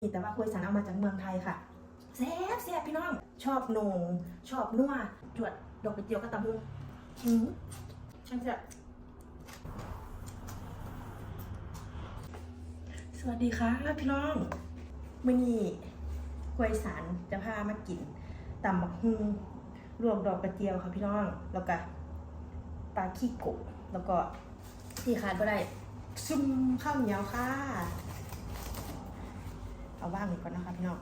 แต่ว่าคุยสันเอามาจากเมืองไทยค่ะแซ่บแซ่บพี่น้อง ชอบนงชอบนัวจวดดอกกระเจียวกระตำมุงหืมช่างแซ่บสวัสดีค่ะพี่น้องมื่อนี้คุยสันจะพามากินตำบักฮุงรวมดอกกระเจียวค่ะพี่น้อง แล้วก็ปลาขี้กบแล้วก็ที่ขาดไม่ได้ซุ่มข้าวเหนียวค่ะ เอาว่างเลยก่อนนะคะพี่น้อง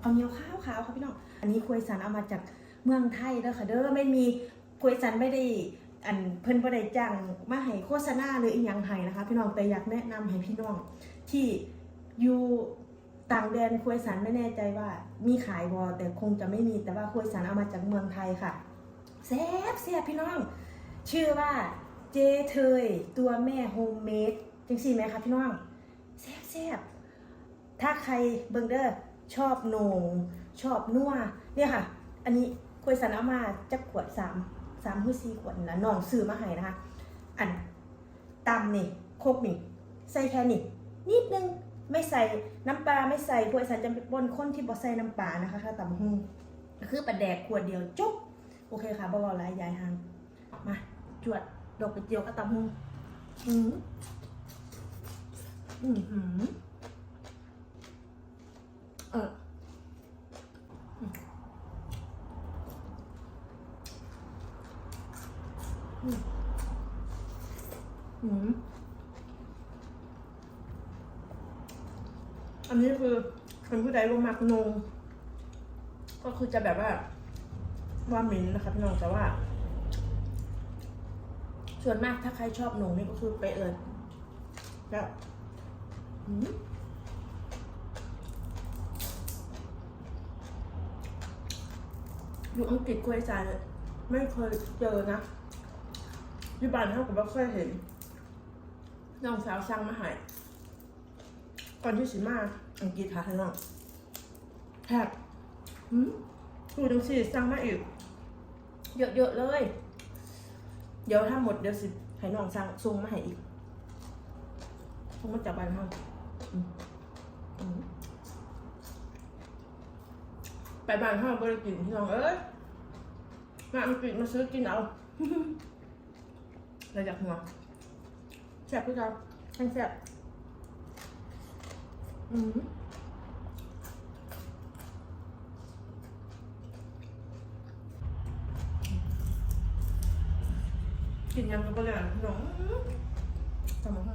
เอาเหนียวข้าวขาวค่ะพี่น้อง อันนี้ควยสันเอามาจากเมืองไทยเด้อค่ะเด้อไม่มีควยสันไม่ได้อันเพิ่นบ่ได้จ้างมาให้โฆษณาหรืออีหยังให้นะคะ พี่น้องแต่อยากแนะนำให้พี่น้อง ที่อยู่ต่างแดนควยสันไม่แน่ใจว่ามีขายบ่แต่คงจะไม่มีแต่ว่าควยสันเอามาจากเมืองไทยค่ะแซ่บแซ่บพี่น้อง ชื่อว่าเจเทยตัวแม่โฮมเมดจังสี่ไหมคะพี่น้องแซ่บแซ่บ ถ้าใครเบิงเดอร์ชอบโหนงชอบนัวเนี่ยค่ะ อันนี้คุยสันเอามาจะขวดสามสามหรือสี่ขวดนะน้องซื้อมาให้นะคะ อันตำนี่โคกนี่ใส่แค่นี่นิดนึงไม่ใส่น้ำปลาไม่ใส่คุยสันจะเป็นบนคนที่บ่ใส่น้ำปลานะคะถ้าตำหุ่งคือปลาแดกขวดเดียวจบโอเคค่ะบ่าวลายยายหางมาจวดดอกกระเจียวก็ตำหุ่งอืมอืมหืม เอออืม อันนี้คือเป็นผู้ใดลงมักนง ก็คือจะแบบว่า ว่ามินนะคะพี่น้องแต่ว่า ส่วนมากถ้าใครชอบหนงนี่ก็คือไปเอิญแล้วอืมอยู่อังกฤษคุยจานไม่เคยเจอนะ ที่บ้านเท่ากับว่าเคยเห็น น้องสาวสั่งมาให้ก่อนที่สิมาอังกฤษค่ะน้องแทบหืมดูจังสิสั่งมาอีก เยอะๆเลย เดี๋ยวถ้าหมดเดี๋ยวสิให้น้องสั่งส่งมาให้อีกส่งมาจากบ้านเฮาอืมอืมไปบ้านห้างบริกินพี่น้องเอ้ยมาอังกฤษมาซื้อกินเอา เราอยากหัวแซ่บพี่เราแห้งแซ่บอืมกินยำกับปลาแหลมพี่น้องทำมาให้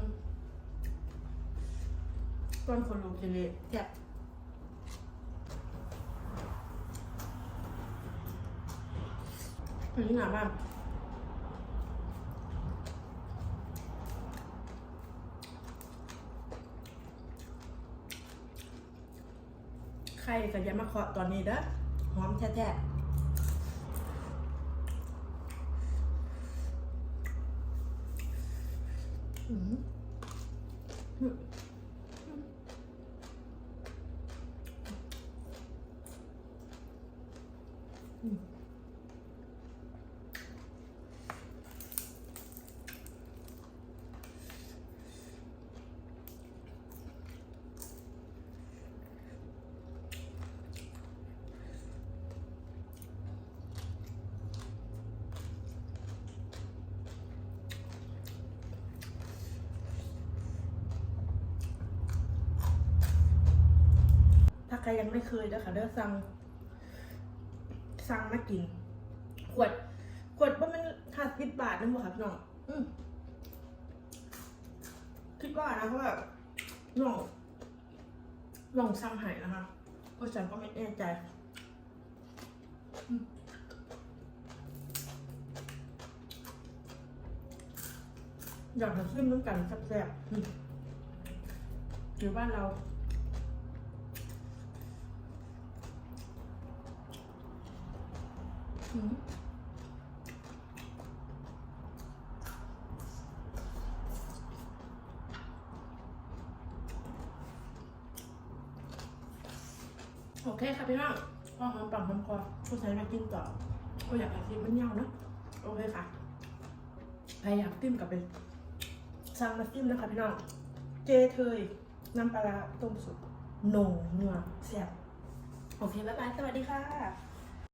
ก้อนคนลูกจะเละแซ่บอันนี้หนาบ้าน ครก็อย่ามาเคาะตอนนี้เด้อหอมแท้ๆอื รยังไม่เคยนะคะเด้อสั่งสั่งมากิน ขวด ขวดว่ามันห้าสิบบาทนั่นบ่ครับน้องอืมคิดว่านะเพราะว่าน้องลองสั่งหายนะคะเพราะฉันก็ไม่แน่ใจอยากจะชิมน้ำกันแซ่บๆอือยู่บ้านเรา อืมโอเคค่ะพี่น้องพอหอมปากหอมคอผู้ชายมากินต่อก็อยากให้กินมันยาวนะโอเคค่ะใครอยากติ้มกับเป็นสั่งมาติ้มนะคะพี่น้อง เจเทยน้ำปลาต้มสุกนงนัวแซ่บโอเค บ๊ายบาย สวัสดีค่ะ